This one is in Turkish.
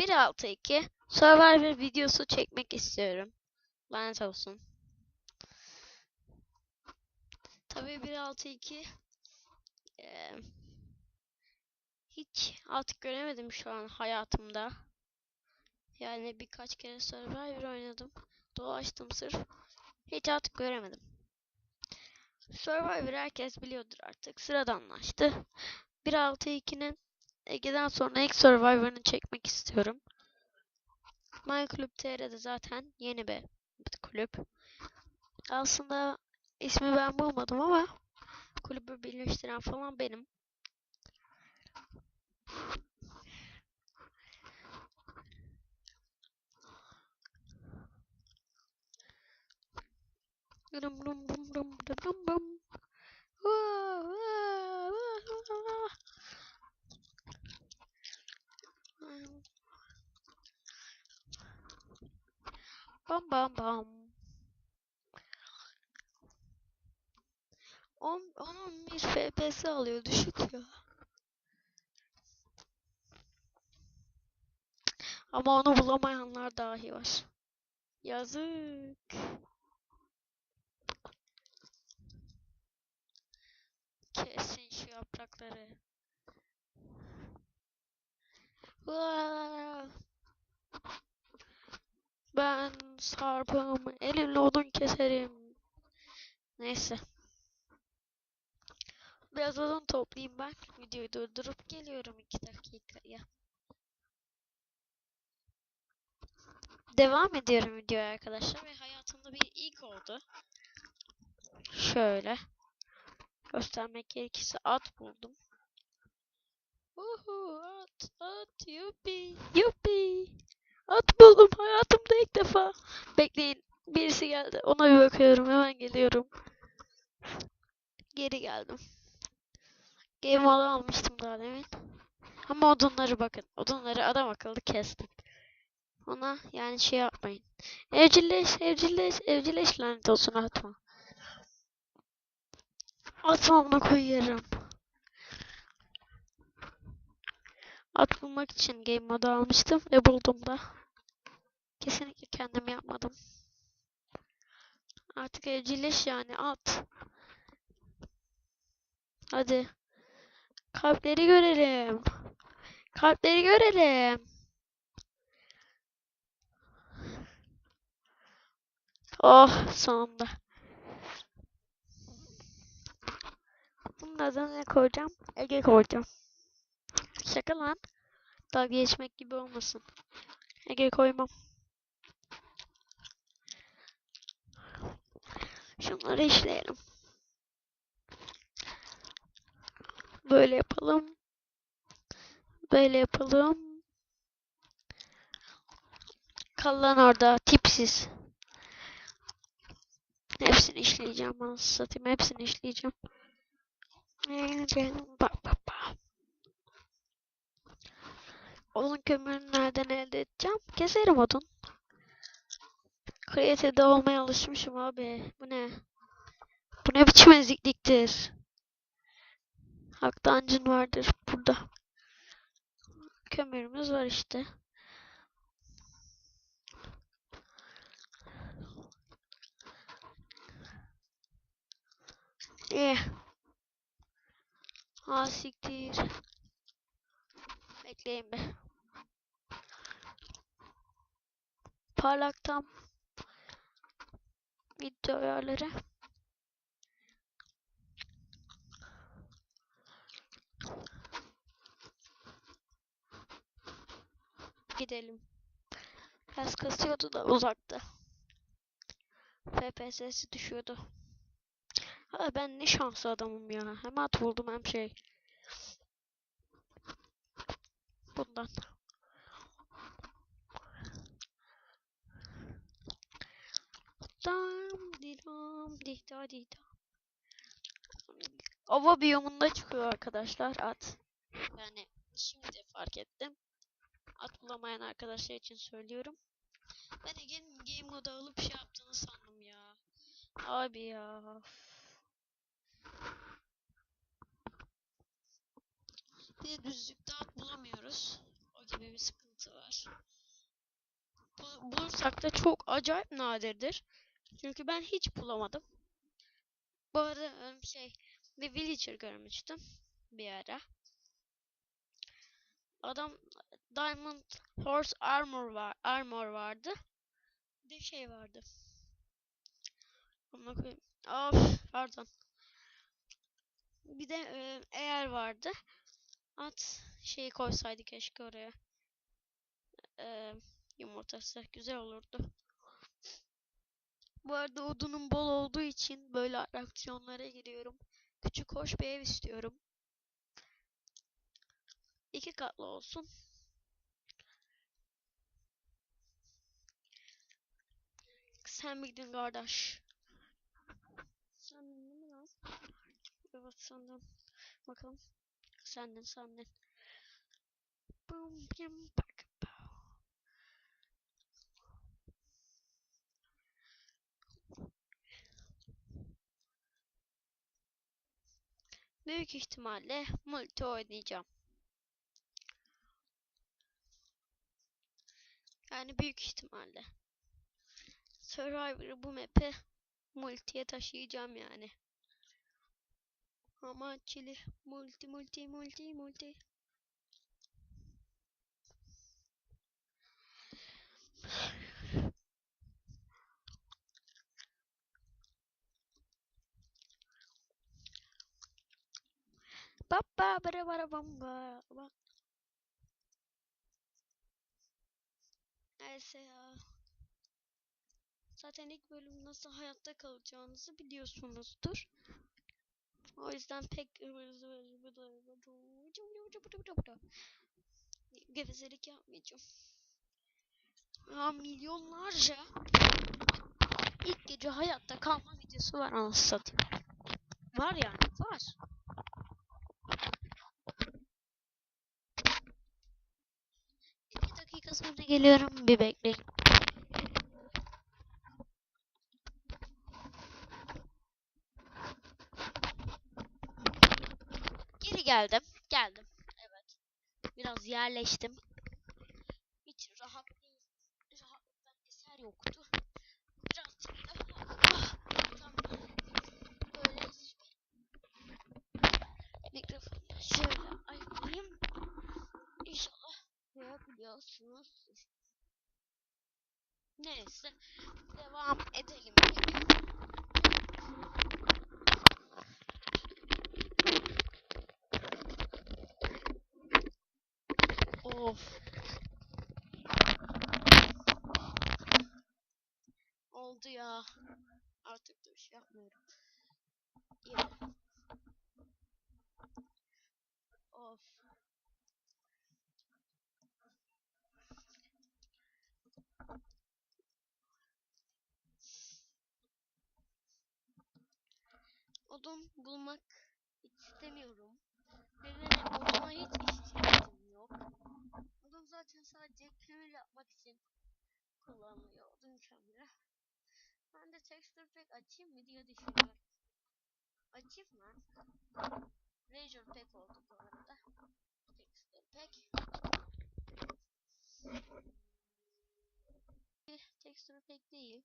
1.6.2 Survivor videosu çekmek istiyorum. Lanet olsun. Tabii 1.6.2 eee, hiç artık göremedim şu an hayatımda. Yani birkaç kere Survivor oynadım. Dolaştım sırf. Hiç artık göremedim. Survivor herkes biliyordur artık. Sıradanlaştı. 1.6.2'nin Ege'den sonra ilk Survivor'ını çekmek istiyorum. My Club TR'de zaten yeni bir kulüp. Aslında ismi ben bulmadım ama kulübü birleştiren falan benim. Rum rum rum rum rum rum rum. Vaa, vaa, vaa, vaa. Bam bam bam. 10 11 FPS alıyor düşük ya. Ama onu bulamayanlar dahi var. Yazık. Kesin şu yaprakları. Vaa! Ben sarpım, elimle odun keserim. Neyse. Biraz odun toplayayım ben. Videoyu durdurup geliyorum 2 dakikaya. Devam ediyorum videoya arkadaşlar ve hayatımda bir ilk oldu. Şöyle. Göstermek gerekirse at buldum. Uhu at at yuppi yuppi. At buldum hayatımda ilk defa. Bekleyin birisi geldi ona bir bakıyorum hemen geliyorum. Geri geldim. Game mode almıştım daha demin. Ama odunları bakın. Odunları adam akıllı kestim. Ona yani şey yapmayın. Evcilleş, evcilleş, evcilleş lanet olsun atma. Atma ona koyarım. At bulmak için game modu almıştım ve buldum da. Kesinlikle kendim yapmadım. Artık evcilleş yani at. Hadi. Kalpleri görelim. Kalpleri görelim. Oh sonunda. Bunun adını ne koyacağım? Ege koyacağım. Şaka lan. Dalga geçmek gibi olmasın. Ege koymam. Şunları işleyelim. Böyle yapalım. Böyle yapalım. Kal lan orada tipsiz. Hepsini işleyeceğim anasını satayım. Hepsini işleyeceğim. Bak bak bak. Odun kömürünü nereden elde edeceğim? Keserim odun. Creative'de olmaya alışmışım abi. Bu ne? Bu ne biçim ezikliktir? Hak dungeon vardır burada. Kömürümüz var işte. Eh. Ha siktir. Bekleyin be. Parlaktan video ayarları. Gidelim. Biraz kasıyordu da uzakta. FPS'si düşüyordu. Ha, ben ne şanslı adamım ya. Hem at buldum hem şey. Bundan. Dam didam dihda didam. Ova biyomunda çıkıyor arkadaşlar at. Yani şimdi fark ettim. At bulamayan arkadaşlar için söylüyorum. Ben Ege'nin game modu alıp şey yaptığını sandım ya. Abi ya. Bir de düzlükte at bulamıyoruz. O gibi bir sıkıntı var. Bu- bulursak da çok acayip nadirdir. Çünkü ben hiç bulamadım. Bu arada em, şey bir villager görmüştüm bir ara. Adam diamond horse armor var armor vardı. Bir şey vardı. Amına koyayım. Of pardon. Bir de eğer vardı. At şeyi koysaydı keşke oraya. E, yumurtası güzel olurdu. Bu arada odunum bol olduğu için böyle atraksiyonlara giriyorum. Küçük hoş bir ev istiyorum. İki katlı olsun. Sen miydin kardeş? Sendin değil mi lan? Evet senden. Bakalım. Sendin sendin. Boom, bim, bak, Büyük ihtimalle multi oynayacağım. Yani büyük ihtimalle. Survivor'ı bu map'e multiye taşıyacağım yani. Ama çili multi multi multi multi. Baba bara bara bamba. ba- Neyse ya. Zaten ilk bölüm nasıl hayatta kalacağınızı biliyorsunuzdur. O yüzden pek gevezelik yapmayacağım. Ya milyonlarca ilk gece hayatta kalma videosu var anasını satayım. Var yani var. İki dakika sonra geliyorum bir bekleyin. Geri geldim. Geldim. Evet. Biraz yerleştim. Hiç rahat değil. Rahatlıktan eser yoktu. Duyabiliyorsunuzdur. Neyse. Devam edelim. Of. Oldu ya. Artık bir şey yapmıyorum. Yine. Odun bulmak istemiyorum. Nedeni oduna hiç ihtiyacım yok. Odun zaten sadece kömür yapmak için kullanılıyor odun kömürü. Ben de texture pack açayım mı diye düşünüyorum. Açayım mı? Razor pack oldu bu arada. Texture pack. Texture pack değil.